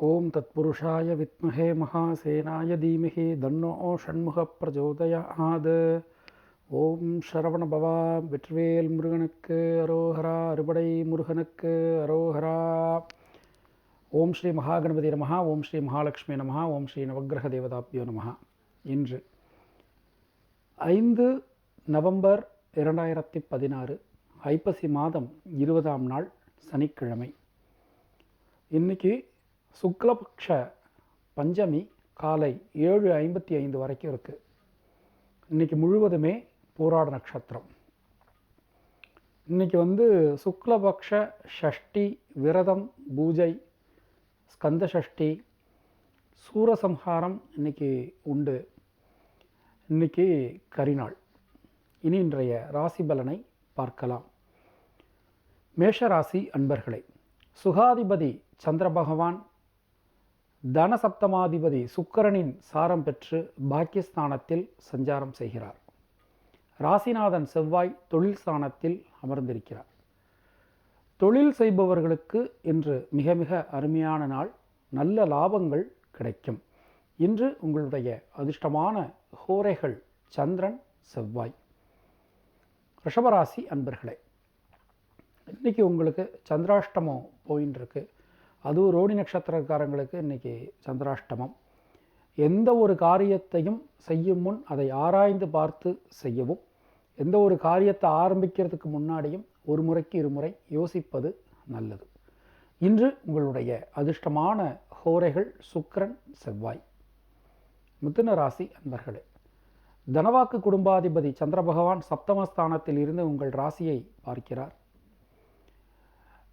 ஓம் தத்புருஷாய வித்மஹே மகாசேனாய தீமஹி தன்னோ ஷண்முக பிரஜோதயாத். ஓம் சரவணபவா வெற்றிவேல் முருகனுக்கு அரோஹரா அறுபடை முருகனுக்கு அரோஹரா. ஓம் ஸ்ரீ மகாகணபதி நமஹா ஓம் ஸ்ரீ மகாலட்சுமி நமஹா ஓம் ஸ்ரீ நவகிரக தேவதாப்பியோ நமஹா. இன்று ஐந்து நவம்பர் இரண்டாயிரத்தி பதினாறு ஐப்பசி மாதம் இருபதாம் நாள் சனிக்கிழமை. இன்னைக்கு சுக்லபக்ஷ பஞ்சமி காலை ஏழு ஐம்பத்தி ஐந்து வரைக்கும் இருக்குது இன்றைக்கி முழுவதுமே போராட நட்சத்திரம். இன்னைக்கு வந்து சுக்லபக்ஷ ஷஷ்டி விரதம் பூஜை ஸ்கந்த ஷஷ்டி சூரசம்ஹாரம் இன்னைக்கு உண்டு. இன்னைக்கு கரிநாள். இனி இன்றைய ராசி பலனை பார்க்கலாம். மேஷராசி அன்பர்களே சுகாதிபதி சந்திர பகவான் தனசப்தமாதிபதி சுக்கரனின் சாரம் பெற்று பாக்கியஸ்தானத்தில் சஞ்சாரம் செய்கிறார். ராசிநாதன் செவ்வாய் தொழில் ஸ்தானத்தில் அமர்ந்திருக்கிறார். தொழில் செய்பவர்களுக்கு இன்று மிக மிக அருமையான நாள். நல்ல லாபங்கள் கிடைக்கும். இன்று உங்களுடைய அதிர்ஷ்டமான ஹோரைகள் சந்திரன் செவ்வாய். ரிஷபராசி அன்பர்களே இன்றைக்கி உங்களுக்கு சந்திராஷ்டமம் போயின்னு இருக்கு அதுவும் ரோடி நட்சத்திரக்காரங்களுக்கு இன்றைக்கி சந்திராஷ்டமம். எந்த ஒரு காரியத்தையும் செய்யும் முன் அதை ஆராய்ந்து பார்த்து செய்யவும் எந்த ஒரு காரியத்தை ஆரம்பிக்கிறதுக்கு முன்னாடியும் ஒரு முறைக்கு இருமுறை யோசிப்பது நல்லது. இன்று உங்களுடைய அதிர்ஷ்டமான ஹோரைகள் சுக்கரன் செவ்வாய். மிதுன ராசி அன்பர்களே தனவாக்கு குடும்பாதிபதி சந்திர பகவான் சப்தமஸ்தானத்தில் இருந்து உங்கள் ராசியை பார்க்கிறார்.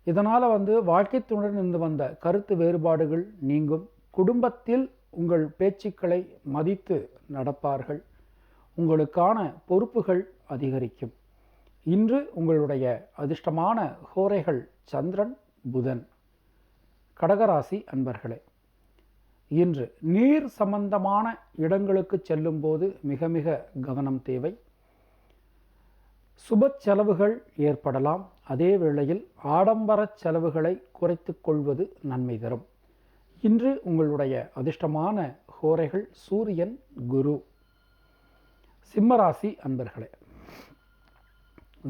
இதனால் வந்து வாழ்க்கைத்துடன் இருந்து வந்த கருத்து வேறுபாடுகள் நீங்கும். குடும்பத்தில் உங்கள் பேச்சுக்களை மதித்து நடப்பார்கள். உங்களுக்கான பொறுப்புகள் அதிகரிக்கும். இன்று உங்களுடைய அதிர்ஷ்டமான ஹோரைகள் சந்திரன் புதன். கடகராசி அன்பர்களே இன்று நீர் சம்பந்தமான இடங்களுக்கு செல்லும்போது மிக மிக கவனம் தேவை. சுப செலவுகள் ஏற்படலாம். அதே வேளையில் ஆடம்பர செலவுகளை குறைத்து கொள்வது நன்மை தரும். இன்று உங்களுடைய அதிர்ஷ்டமான ஹோரைகள் சூரியன் குரு. சிம்மராசி அன்பர்களே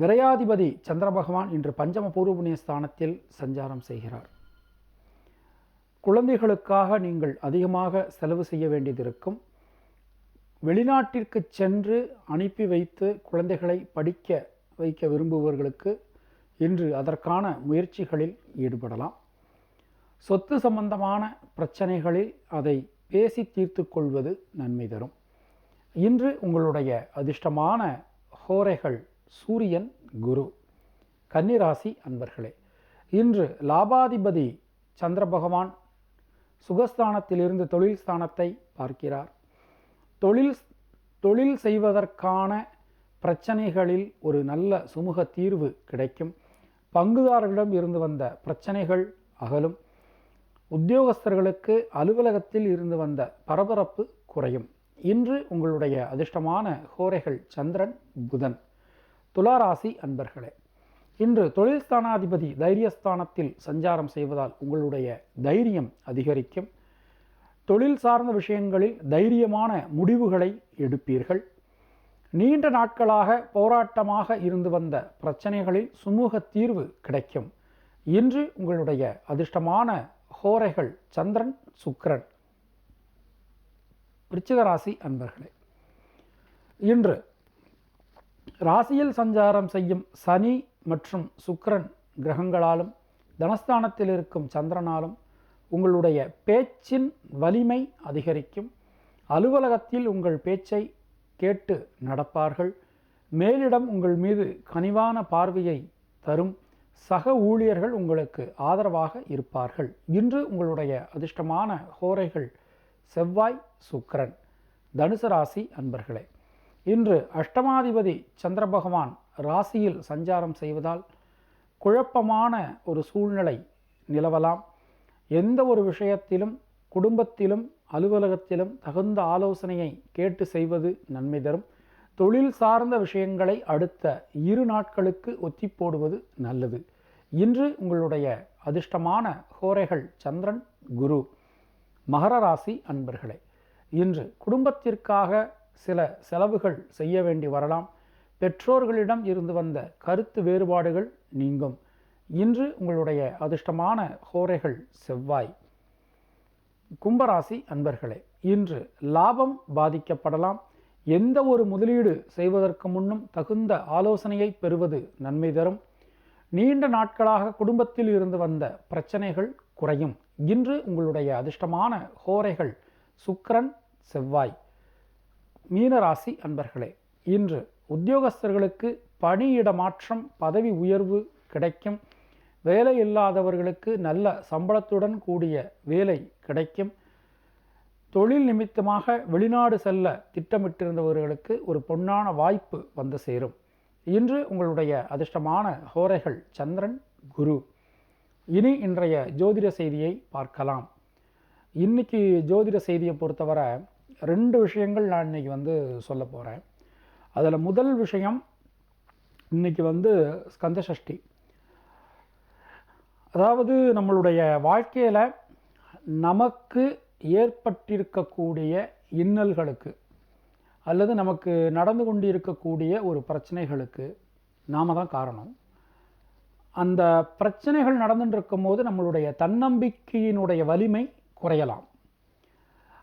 விரையாதிபதி சந்திர பகவான் இன்று பஞ்சம பூர்வபுணிய ஸ்தானத்தில் சஞ்சாரம் செய்கிறார். குழந்தைகளுக்காக நீங்கள் அதிகமாக செலவு செய்ய வேண்டியது இருக்கும். வெளிநாட்டிற்கு சென்று அனுப்பி வைத்து குழந்தைகளை படிக்க வைக்க விரும்புபவர்களுக்கு இன்று அதற்கான முயற்சிகளில் ஈடுபடலாம். சொத்து சம்பந்தமான பிரச்சனைகளில் அதை பேசி தீர்த்து கொள்வது நன்மை தரும். இன்று உங்களுடைய அதிர்ஷ்டமான ஹோரைகள் சூரியன் குரு கன்னிராசி அன்பர்களே இன்று லாபாதிபதி சந்திர பகவான் சுகஸ்தானத்திலிருந்து தொழில் ஸ்தானத்தை பார்க்கிறார். தொழில் தொழில் செய்வதற்கான பிரச்சனைகளில் ஒரு நல்ல சுமூக தீர்வு கிடைக்கும். பங்குதாரர்களிடம் இருந்து வந்த பிரச்சனைகள் அகலும். உத்தியோகஸ்தர்களுக்கு அலுவலகத்தில் இருந்து வந்த பரபரப்பு குறையும். இன்று உங்களுடைய அதிர்ஷ்டமான ஹோரைகள் சந்திரன் புதன் துளாராசி அன்பர்களே இன்று தொழில் ஸ்தானாதிபதி தைரியஸ்தானத்தில் சஞ்சாரம் செய்வதால் உங்களுடைய தைரியம் அதிகரிக்கும். தொழில் சார்ந்த விஷயங்களில் தைரியமான முடிவுகளை எடுப்பீர்கள். நீண்ட நாட்களாக போராட்டமாக இருந்து வந்த பிரச்சனைகளில் சுமூக தீர்வு கிடைக்கும். இன்று உங்களுடைய அதிர்ஷ்டமான ஹோரைகள் சந்திரன் சுக்கிரன். விருச்சிகராசி அன்பர்களே இன்று ராசியில் சஞ்சாரம் செய்யும் சனி மற்றும் சுக்ரன் கிரகங்களாலும் தனஸ்தானத்தில் இருக்கும் சந்திரனாலும் உங்களுடைய பேச்சின் வலிமை அதிகரிக்கும். அலுவலகத்தில் உங்கள் பேச்சை கேட்டு நடப்பார்கள். மேலிடம் உங்கள் மீது கனிவான பார்வையை தரும். சக ஊழியர்கள் உங்களுக்கு ஆதரவாக இருப்பார்கள். இன்று உங்களுடைய அதிர்ஷ்டமான ஹோரைகள் செவ்வாய் சுக்கரன் தனுசு ராசி அன்பர்களே. இன்று அஷ்டமாதிபதி சந்திர பகவான் ராசியில் சஞ்சாரம் செய்வதால் குழப்பமான ஒரு சூழ்நிலை நிலவலாம். எந்த ஒரு விஷயத்திலும் குடும்பத்திலும் அலுவலகத்திலும் தகுந்த ஆலோசனையை கேட்டு செய்வது நன்மை தரும். தொழில் சார்ந்த விஷயங்களை அடுத்த இரு நாட்களுக்கு ஒத்தி போடுவது நல்லது. இன்று உங்களுடைய அதிர்ஷ்டமான ஹோரைகள் சந்திரன் குரு மகர ராசி அன்பர்களே இன்று குடும்பத்திற்காக சில செலவுகள் செய்ய வேண்டி வரலாம். பெற்றோர்களிடம் இருந்து வந்த கருத்து வேறுபாடுகள் நீங்கும். இன்று உங்களுடைய அதிர்ஷ்டமான ஹோரைகள் செவ்வாய். கும்பராசி அன்பர்களே இன்று லாபம் பாதிக்கப்படலாம். எந்த ஒரு முதலீடு செய்வதற்கு முன்னும் தகுந்த ஆலோசனையை பெறுவது நன்மை தரும். நீண்ட நாட்களாக குடும்பத்தில் இருந்து வந்த பிரச்சனைகள் குறையும். இன்று உங்களுடைய அதிர்ஷ்டமான ஹோரைகள் சுக்கிரன் செவ்வாய். மீனராசி அன்பர்களே இன்று உத்தியோகஸ்தர்களுக்கு பணியிட மாற்றம் பதவி உயர்வு கிடைக்கும். வேலை இல்லாதவர்களுக்கு நல்ல சம்பளத்துடன் கூடிய வேலை கிடைக்கும். தொழில் நிமித்தமாக வெளிநாடு செல்ல திட்டமிட்டிருந்தவர்களுக்கு ஒரு பொன்னான வாய்ப்பு வந்து சேரும். இன்று உங்களுடைய அதிர்ஷ்டமான ஹோரைகள் சந்திரன் குரு. இனி இன்றைய ஜோதிட செய்தியை பார்க்கலாம். இன்னைக்கு ஜோதிட செய்தியை பொறுத்தவரை ரெண்டு விஷயங்கள் நான் இன்றைக்கி வந்து சொல்ல போகிறேன் அதில் முதல் விஷயம் இன்னைக்கு வந்து ஸ்கந்த சஷ்டி அதாவது நம்மளுடைய வாழ்க்கையில் நமக்கு ஏற்பட்டிருக்கக்கூடிய இன்னல்களுக்கு அல்லது நமக்கு நடந்து கொண்டிருக்கக்கூடிய ஒரு பிரச்சனைகளுக்கு நாம தான் காரணம். அந்த பிரச்சனைகள் நடந்துட்டுருக்கும் இருக்கும்போது நம்மளுடைய தன்னம்பிக்கையினுடைய வலிமை குறையலாம்.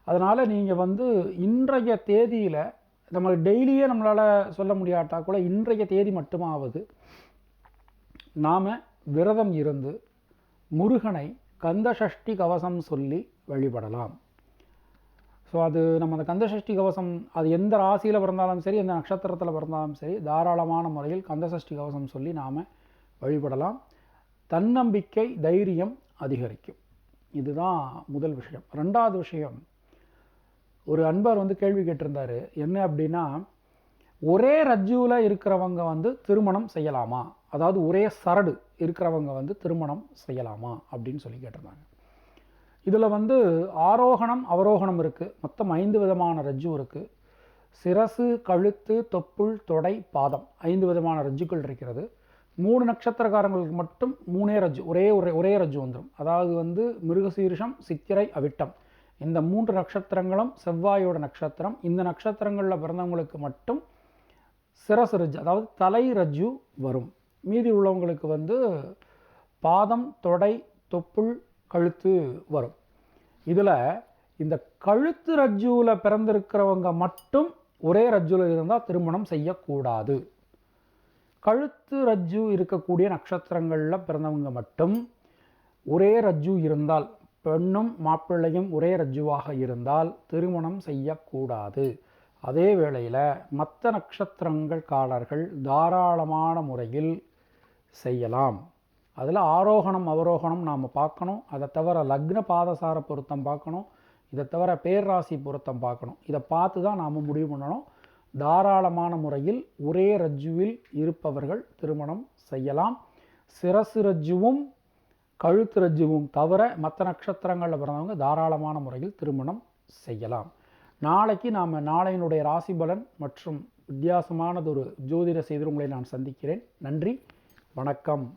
அதனால் நீங்கள் வந்து இன்றைய தேதியில் நம்ம டெய்லியே நம்மளால் சொல்ல முடியாட்டா கூட இன்றைய தேதி மட்டுமாவது நாம் விரதம் இருந்து முருகனை கந்தசஷ்டி கவசம் சொல்லி வழிபடலாம். ஸோ அது நம்ம அந்த கந்தசஷ்டி கவசம் அது எந்த ராசியில் பிறந்தாலும் சரி எந்த நட்சத்திரத்தில் பிறந்தாலும் சரி தாராளமான முறையில் கந்தசஷ்டி கவசம் சொல்லி நாம் வழிபடலாம். தன்னம்பிக்கை தைரியம் அதிகரிக்கும். இதுதான் முதல் விஷயம். ரெண்டாவது விஷயம் ஒரு அன்பர் வந்து கேள்வி கேட்டிருந்தார் என்ன அப்படின்னா ஒரே ரஜ்ஜுவில் இருக்கிறவங்க வந்து திருமணம் செய்யலாமா? அதாவது ஒரே சரடு இருக்கிறவங்க வந்து திருமணம் செய்யலாமா அப்படின்னு சொல்லி கேட்டிருந்தாங்க. இதில் வந்து ஆரோகணம் அவரோகணம் இருக்குது மொத்தம் ஐந்து விதமான ரஜ்ஜு இருக்குது சிரசு கழுத்து தொப்புள் தொடை பாதம். ஐந்து விதமான ரஜ்ஜுக்கள் இருக்கிறது. மூணு நட்சத்திரக்காரங்களுக்கு மட்டும் மூணே ரஜ்ஜு ஒரே ஒரே ஒரே ரஜ்ஜு வந்துடும் அதாவது வந்து மிருகசீரிஷம் சித்திரை அவிட்டம். இந்த மூன்று நட்சத்திரங்களும் செவ்வாயோட நட்சத்திரம். இந்த நட்சத்திரங்களில் பிறந்தவங்களுக்கு மட்டும் சிரசு ரஜ்ஜு அதாவது தலை ரஜ்ஜு வரும். மீதி உள்ளவங்களுக்கு வந்து பாதம் தொடை தொப்புள் கழுத்து வரும். இதில் இந்த கழுத்து ரஜ்ஜுவில் பிறந்திருக்கிறவங்க மட்டும் ஒரே ரஜ்ஜுவில் இருந்தால் திருமணம் செய்யக்கூடாது. கழுத்து ரஜ்ஜு இருக்கக்கூடிய நட்சத்திரங்களில் பிறந்தவங்க மட்டும் ஒரே ரஜ்ஜு இருந்தால் பெண்ணும் மாப்பிள்ளையும் ஒரே ரஜ்ஜுவாக இருந்தால் திருமணம் செய்யக்கூடாது. அதே வேளையில் மற்ற நட்சத்திரங்கள் காலர்கள் தாராளமான முறையில் செய்யலாம். அதில் ஆரோகணம் அவரோகணம் நாம் பார்க்கணும். அதை தவிர லக்ன பாதசார பொருத்தம் பார்க்கணும். இதை தவிர பேர்ராசி பொருத்தம் பார்க்கணும். இதை பார்த்து தான் நாம் முடிவு பண்ணணும். தாராளமான முறையில் ஒரே ரஜ்ஜுவில் இருப்பவர்கள் திருமணம் செய்யலாம். சிரசு ரஜ்ஜுவும் கழுத்து ரஜ்ஜுவும் தவிர மற்ற நட்சத்திரங்களில் பிறந்தவங்க தாராளமான முறையில் திருமணம் செய்யலாம். நாளைக்கு நாம் நாளையினுடைய ராசி பலன் மற்றும் வித்தியாசமானதொரு ஜோதிட செய்தி உங்களை நான் சந்திக்கிறேன். நன்றி. வணக்கம்.